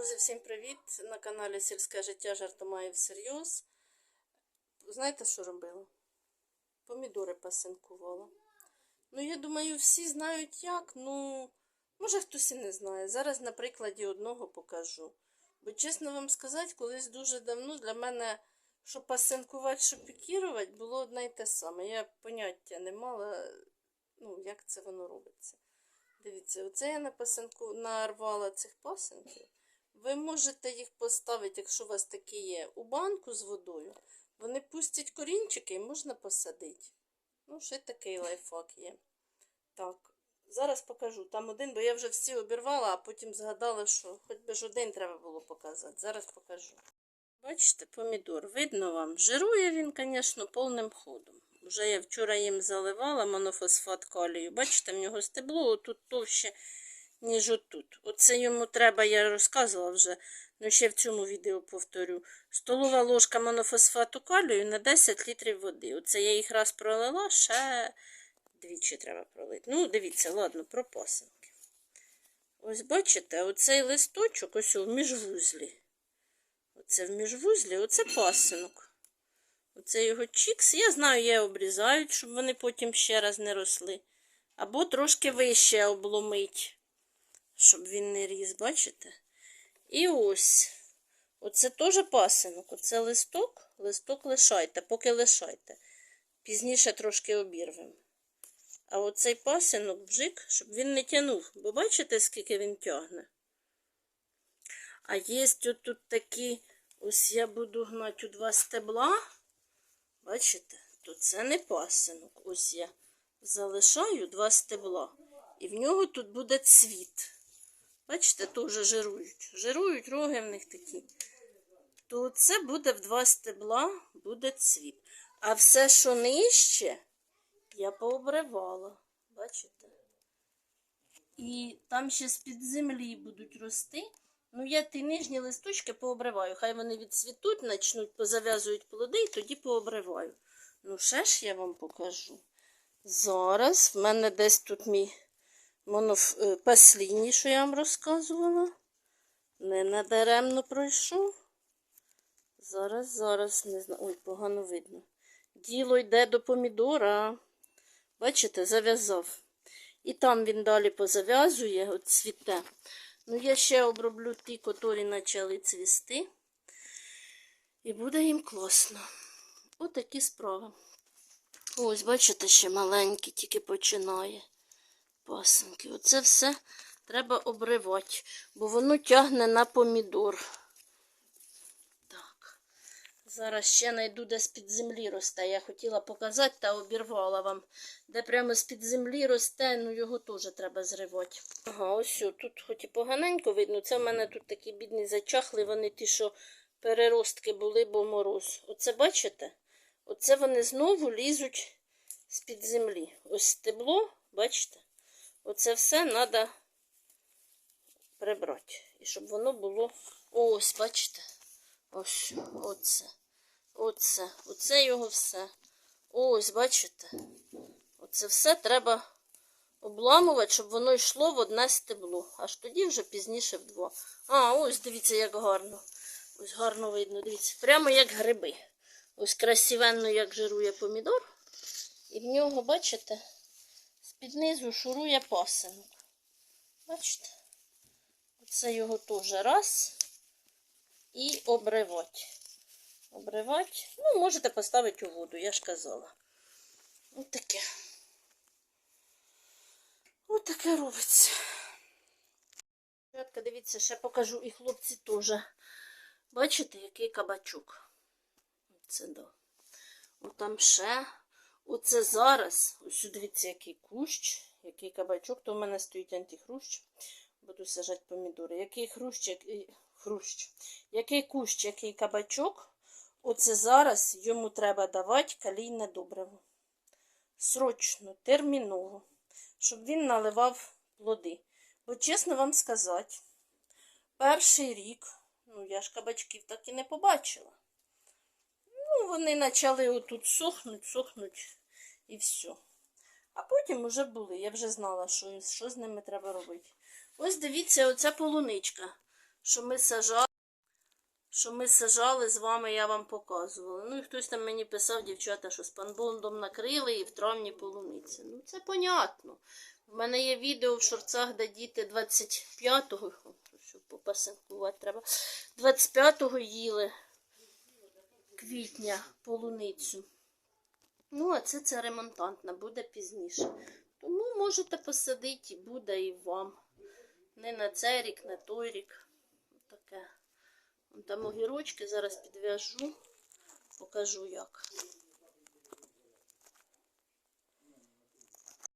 Друзі, всім привіт! На каналі Сільське життя жартомає всерйоз. Знаєте, що робила? Помідори пасинкувала. Ну, я думаю, всі знають як. Ну, може хтось і не знає. Зараз на прикладі одного покажу. Бо, чесно вам сказати, колись дуже давно для мене, що пасинкувати, що пікірувати, було одне й те саме. Я поняття не мала, ну, як це воно робиться. Дивіться, оце я на пасинку нарвала цих пасинків. Ви можете їх поставити, якщо у вас такі є, у банку з водою. Вони пустять корінчики і можна посадити. Ну, ще такий лайфхак є. Так, зараз покажу. Там один, бо я вже всі обірвала, а потім згадала, що хоч би ж один треба було показати. Зараз покажу. Бачите, помідор. Видно вам. Жирує він, звісно, повним ходом. Вже я вчора їм заливала монофосфат калію. Бачите, в нього стебло тут товще, ніж отут. Оце йому треба, я розказувала вже, ну ще в цьому відео повторю. Столова ложка монофосфату калію на 10 літрів води. Оце я їх раз пролила, ще двічі треба пролити. Ну, дивіться, ладно, про пасинки. Ось бачите, оцей листочок ось у міжвузлі. Оце в міжвузлі, оце пасинок. Оце його чікс. Я знаю, є обрізають, щоб вони потім ще раз не росли. Або трошки вище обломить, щоб він не ріс, бачите? І ось. Оце теж пасинок. Оце листок. Листок лишайте, поки лишайте. Пізніше трошки обірвемо. А оцей пасинок бжик, щоб він не тянув. Бо бачите, скільки він тягне? А є тут такі, ось я буду гнати у два стебла. Бачите, то це не пасинок. Ось я залишаю два стебла. І в нього тут буде цвіт. Бачите, теж жирують. Жирують роги в них такі. То це буде в два стебла, буде цвіт. А все, що нижче, я пообривала. Бачите? І там ще з-під землі будуть рости. Ну, я ті нижні листочки пообриваю. Хай вони відцвітуть, почнуть, позав'язують плоди і тоді пообриваю. Ну, ще ж я вам покажу. Зараз в мене десь тут мій моноф... е, пасліні, що я вам розказувала. Не надаремно пройшов. Зараз, зараз, не знаю. Ой, погано видно. Діло йде до помідора. Бачите, зав'язав. І там він далі позав'язує, от цвіте. Ну, я ще оброблю ті, котрі почали цвісти. І буде їм класно. Отакі справи. Ось, бачите, ще маленький, тільки починає пасенки. Оце все треба обривати, бо воно тягне на помідор. Так. Зараз ще знайду, де з-під землі росте. Я хотіла показати та обірвала вам. Де прямо з-під землі росте, ну його теж треба зривати. Ага, ось тут хоч і поганенько видно. Це в мене тут такі бідні зачахли, вони ті, що переростки були, бо мороз. Оце бачите? Оце вони знову лізуть з-під землі. Ось стебло, бачите? Оце все треба прибрати. І щоб воно було. Ось, бачите? Ось, оце. Оце. Оце його все. Ось, бачите? Оце все треба обламувати, щоб воно йшло в одне стебло. Аж тоді вже пізніше в. А, ось дивіться, як гарно. Ось гарно видно, дивіться. Прямо як гриби. Ось красивенно, як жирує помідор. І в нього, бачите, з-під низу шурує пасинок. Бачите? Оце його теж раз. І обривати. Обривати. Ну, можете поставити у воду, я ж казала. Ось таке. Ось таке робиться. Дивіться, ще покажу і хлопці теж. Бачите, який кабачок? Оце да. От там ще. Оце зараз. Ось дивіться, який кущ, який кабачок. То в мене стоїть антихрущ. Буду сажати помідори. Який хрущ, який хрущ. Який кущ, який кабачок. Оце зараз йому треба давати калійне добриво. Срочно, терміново, щоб він наливав плоди. Бо чесно вам сказати, перший рік, ну я ж кабачків так і не побачила. Вони почали отут сохнуть, сохнуть і все. А потім вже були. Я вже знала, що, що з ними треба робити. Ось дивіться, оця полуничка. що ми сажали. Що ми сажали з вами, я вам показувала. Ну і хтось там мені писав, дівчата, що з панбондом накрили і в травні полуниці. Ну це понятно. У мене є відео в шорцах, де діти 25-го, щоб попасинкувати треба, 25-го їли квітня полуницю. Ну, а це це ремонтантна, буде пізніше. Тому можете посадити, буде і вам. Не на цей рік, на той рік. Таке. Там огірочки зараз підв'яжу, покажу як.